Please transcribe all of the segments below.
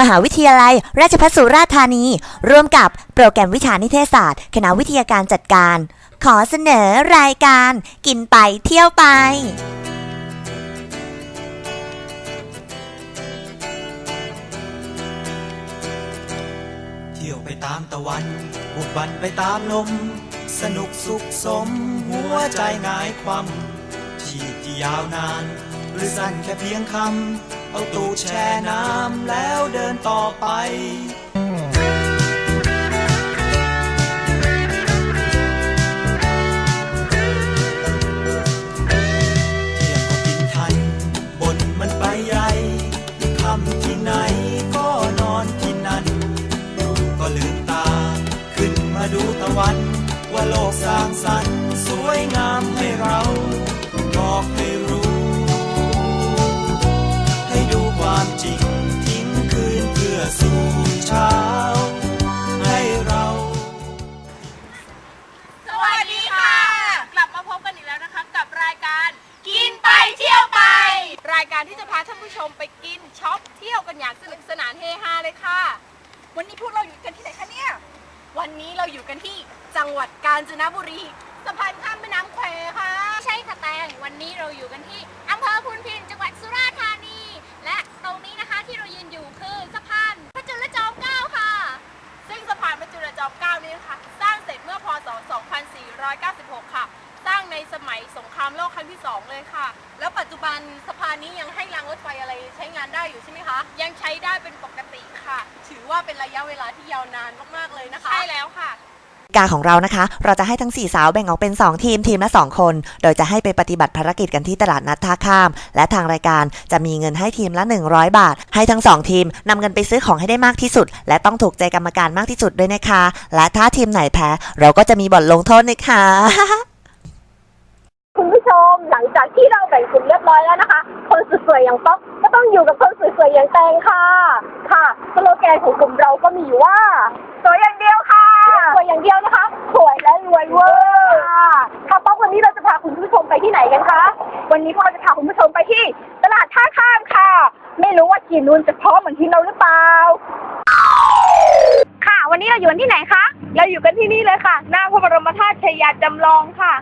มหาวิทยาลัย ราชภัฏสุราษฎร์ธานี ร่วมกับโปรแกรมวิชานิเทศศาสตร์ คณะวิทยาการจัดการ ขอเสนอรายการ กินไปเที่ยวไปเที่ยวไปตามตะวันบุกบันไปตามลม สนุกสุขสม หัวใจงายความชีพที่ยาวนาน หรือสั้นแค่เพียงคำ เอาตูดแช่น้ำแล้วเดินต่อไปเที่ยงก็กินทันบนมันไปใหญ่คำที่ไหนก็นอนที่นั่นก็ลืมตาขึ้นมาดูตะวัน ว่าโลกสร้างสรรค์สวยงาม ที่จะพาท่านผู้ชมไปกินช็อปเที่ยวกันอย่างสนุกสนานเฮฮาเลยค่ะ วันนี้พวกเราอยู่กันที่ไหนคะเนี่ย วันนี้เราอยู่กันที่จังหวัดกาญจนบุรีสะพานข้ามแม่น้ำแควค่ะ ใช่ค่ะแตง วันนี้เราอยู่กันที่อำเภอพุนพินจังหวัดสุราษฎร์ธานี เป็นระยะเวลาที่ยาวนานมากๆเลยนะคะ ใช่แล้วค่ะ การของเรานะคะ เราจะให้ทั้ง 4 สาวแบ่งออกเป็น 2 ทีมทีมละ 2 คน โดยจะให้ไปปฏิบัติภารกิจกันที่ตลาดนัดท่าข้าม และทางรายการจะมีเงินให้ทีมละ 100 บาท ให้ทั้ง 2 ทีมนำเงินไปซื้อของให้ได้มากที่สุด และต้องถูกใจกรรมการมากที่สุดด้วยนะคะ และถ้าทีมไหนแพ้ เราก็จะมีบทลงโทษนะคะ คุณผู้ชมหลังจากที่เราแบ่งกลุ่มเรียบร้อยแล้วนะคะ คนสวยๆอย่างป๊อกก็ต้องอยู่กับคนสวยๆอย่างแตงค่ะ ค่ะสโลแกนของกลุ่มเราก็มีอยู่ว่าสวยอย่างเดียวค่ะสวยอย่างเดียวนะคะสวยและรวยเวอร์ค่ะค่ะป๊อกวันนี้เราจะพาคุณผู้ชมไปที่ไหนกันคะวันนี้พวกเราจะพาคุณผู้ชมไปที่ตลาดท่าข้ามค่ะ ไม่รู้ว่าทีมนู้นจะพร้อมเหมือนทีมเราหรือเปล่า ค่ะ วันนี้เราอยู่กันที่ไหนคะเราอยู่กันที่นี่เลยค่ะ หน้าพระบรมธาตุชัยยาจำลองค่ะแล้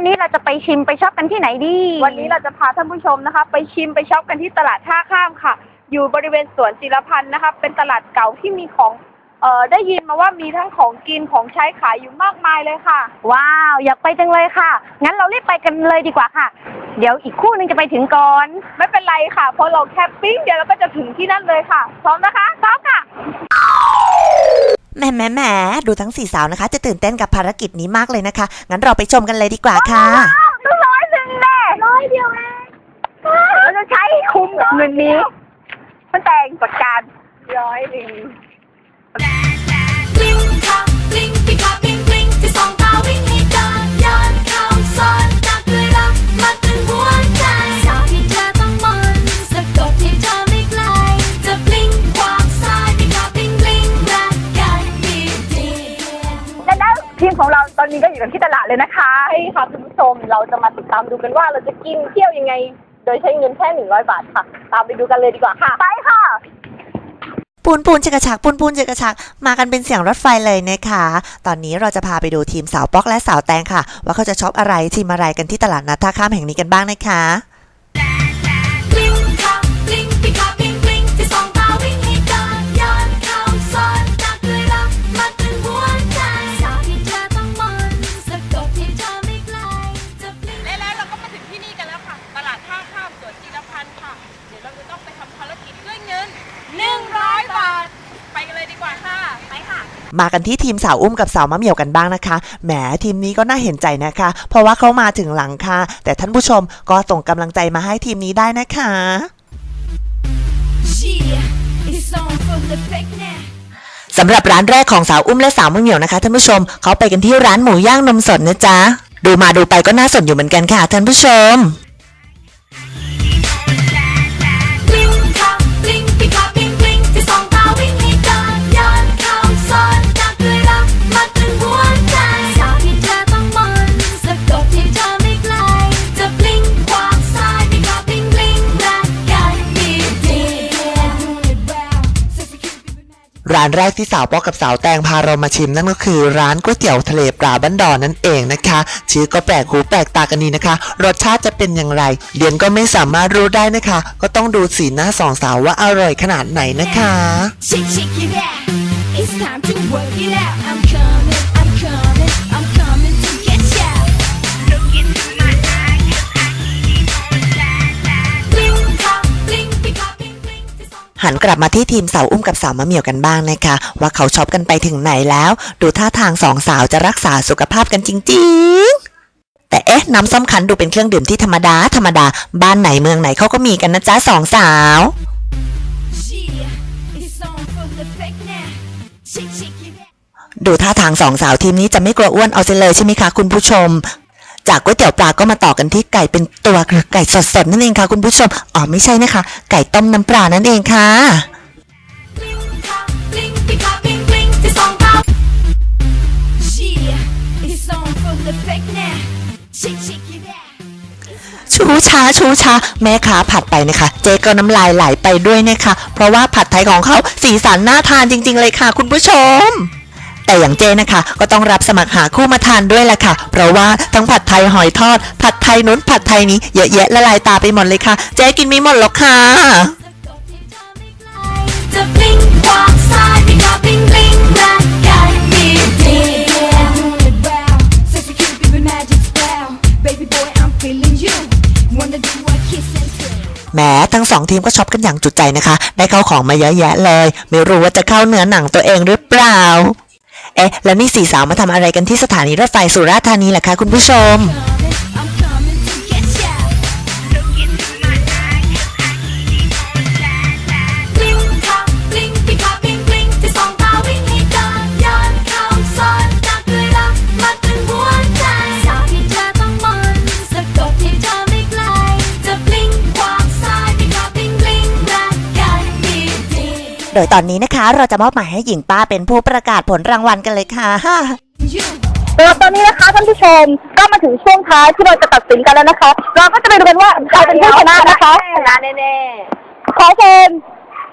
ววันนี้เราจะไปชิมไปช็อปกันที่ไหนดี วันนี้เราจะพาท่านผู้ชมนะคะ ไปชิมไปช็อปกันที่ตลาดท่าข้ามค่ะ อยู่บริเวณสวนจิรพันธ์นะคะ เป็นตลาดเก่าที่มีของเอ่อได้ยินมาว่ามีทั้งของกินของใช้ขายอยู่มากมายเลยค่ะ ว้าว อยากไปจังเลยค่ะ งั้นเรารีบไปกันเลยดีกว่าค่ะ เดี๋ยวอีกคู่หนึงจะไปถึงก่อน ไม่เป็นไรค่ะเพราะเราแคปปิ้งเดี๋ยวเราก็จะถึงที่นั่นเลยค่ะพร้อมนะคะพร้อมค่ะ แหมแหมแหมดูทั้ง4สาวนะคะ จะตื่นเต้นกับภารกิจนี้มากเลยนะคะ งั้นเราไปชมกันเลยดีกว่าค่ะต้องร้อยหนึ่งแน่ร้อยเดียวเองเราจะใช้ให้คุ้มกับเงินนี้ มันแต่งจัดการร้อยหนึ่งบลิงค่ะ ทีมของเราตอนนี้ก็อยู่กันที่ตลาดเลยนะคะใช่ค่ะคุณผู้ชมเราจะมาติดตามดูกันว่าเราจะกินเที่ยวยังไง โดยใช้เงินแค่หนึ่งร้อยบาทค่ะ ตามไปดูกันเลยดีกว่าค่ะไปค่ะปูนปูนเจกระชักปูนปูนเจกระชักมากันเป็นเสียงรถไฟเลยนะคะ ตอนนี้เราจะพาไปดูทีมสาวป๊อกและสาวแตงค่ะ ว่าเขาจะช็อปอะไรทีมอะไรกันที่ตลาดนัดท่าข้ามแห่งนี้กันบ้างนะคะ มากันที่ทีมสาวอุ้มกับสาวมะเหมี่ยวกันบ้างนะคะ แหมทีมนี้ก็น่าเห็นใจนะคะ เพราะว่าเขามาถึงหลังค่ะ แต่ท่านผู้ชมก็ส่งกำลังใจมาให้ทีมนี้ได้นะคะ Yeah, it's on for the pick now. สำหรับร้านแรกของสาวอุ้มและสาวมะเหมี่ยวนะคะท่านผู้ชมเขาไปกันที่ร้านหมูย่างนมสดนะจ๊ะ ดูมาดูไปก็น่าสนอยู่เหมือนกันค่ะท่านผู้ชม ร้านแรกที่สาวป๊อกกับสาวแตงพาเรามาชิมนั่นก็คือร้านก๋วยเตี๋ยวทะเลปลาบ้านดอนนั่นเองนะคะ ชื่อก็แปลกหูแปลกตากันนี้นะคะ รสชาติจะเป็นอย่างไรเดียนก็ไม่สามารถรู้ได้นะคะ ก็ต้องดูสีหน้าสองสาวว่าอร่อยขนาดไหนนะคะ หันกลับมาที่ทีมสาวอุ้มกับสาวมะเหมี่ยวกันบ้างนะคะ ว่าเขาช็อปกันไปถึงไหนแล้ว ดูท่าทางสองสาวจะรักษาสุขภาพกันจริง ๆแต่เอ๊ะ น้ำส้มคั้นดูเป็นเครื่องดื่มที่ธรรมดา ธรรมดา บ้านไหนเมืองไหนเขาก็มีกันนะจ๊ะสองสาว Yeah, it's on for the fake now. Shake, shake it out. ดูท่าทางสองสาวทีมนี้จะไม่กลัวอ้วนเอาเสียเลยใช่ไหมคะคุณผู้ชม จากก๋วยเตี๋ยวปลาก็มาต่อกันที่ไก่เป็นตัวหรือไก่สดๆนั่นเองค่ะ คุณผู้ชม อ๋อไม่ใช่นะคะ ไก่ต้มน้ำปลานั่นเองค่ะ ชูช้าชูช้าแม่ค้าผัดไปนะคะ เจ๊ก็น้ำลายไหลไปด้วยนะคะ เพราะว่าผัดไทยของเขาสีสันน่าทานจริง ๆ เลยค่ะ คุณผู้ชม แต่อย่างเจนะคะ ก็ต้องรับสมัครหาคู่มาทานด้วยแหละค่ะ เพราะว่าทั้งผัดไทยหอยทอด ผัดไทยนู้นผัดไทยนี้เยอะแยะละลายตาไปหมดเลยค่ะ เจ๊กินไม่หมดหรอกค่ะ The bling walk side, we got bling bling black guy, big bling. Doing it well, sexy cute, baby magic spell. Baby boy, I'm feeling you. Wanna do a kiss and tell. แหมทั้งสองทีมก็ช็อปกันอย่างจุใจนะคะ ได้เข้าของมาเยอะแยะเลย ไม่รู้ว่าจะเข้าเนื้อหนังตัวเองหรือเปล่า เอ๊ะ แล้วนี่สี่สาวมาทำอะไรกันที่สถานีรถไฟสุราษฎร์ธานีล่ะคะคุณผู้ชม ดยตอนนี้นะคะ เราจะมอบหมายให้หญิงป้าเป็นผู้ประกาศผลรางวัลกันเลยค่ะ You. สำหรับตอนนี้นะคะท่านผู้ชมก็มาถึงช่วงท้ายที่เราจะตัดสินกันแล้วนะคะ เราก็จะไปดูกันว่าใครเป็นผู้ชนะนะคะชนะแน่ๆขอเชิญ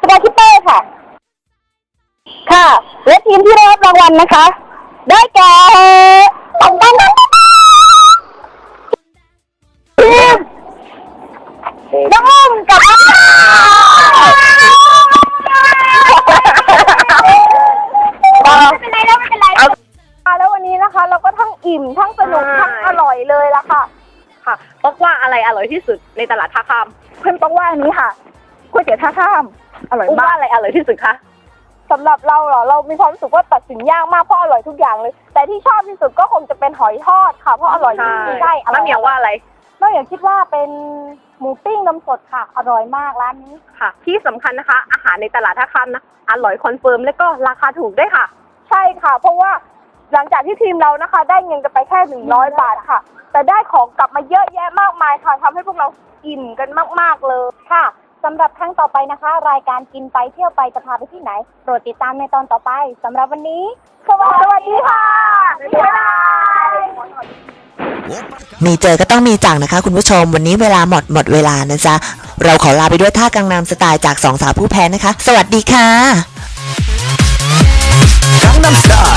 สมาชิกเป้ค่ะ ค่ะ และทีมที่ได้รับรางวัลนะคะ ได้แก่ ว่าอะไรอร่อยที่สุดในตลาดท่าข้ามเพื่อนต้องว่าอันนี้ค่ะก๋วยเตี๋ยวท่าข้ามอร่อยอุ้มมาว่ากอะไรอร่อยที่สุดคะสำหรับเราเหรอเรามีความรู้สึกว่าตัดสินยากมากเพราะอร่อยทุกอย่างเลย แต่ที่ชอบที่สุดก็คงจะเป็นหอยทอดค่ะเพราะอร่อยจริงๆใช่อร่มะอยเหมียวว่าอะไรน้องอยากคิดว่าเป็นหมูปิ้งนมสดค่ะ อร่อยมากร้านนี้ ค่ะ ที่สำคัญนะคะ อาหารในตลาดท่าข้ามนะอร่อยคอนเฟิร์มแล้วก็ราคาถูกด้วยค่ะ ใช่ค่ะ เพราะว่า หลังจากที่ทีมเรานะคะ ได้เงินกันไปแค่หนึ่งร้อยบาทค่ะ แต่ได้ของกลับมาเยอะแยะมากมายค่ะ ทำให้พวกเราอิ่มกันมาก ๆ เลยค่ะสำหรับครั้งต่อไปนะคะ รายการกินไปเที่ยวไปจะพาไปที่ไหน โปรดติดตามในตอนต่อไปสำหรับวันนี้ สวัสดีค่ะบ๊ายบายมีเจอก็ต้องมีจางนะคะ คุณผู้ชม วันนี้เวลาหมดหมดเวลานะจ๊ะ เราขอลาไปด้วยท่ากังนามสไตล์จากสองสาวผู้แพ้นะคะ สวัสดีค่ะกังนาสไตล์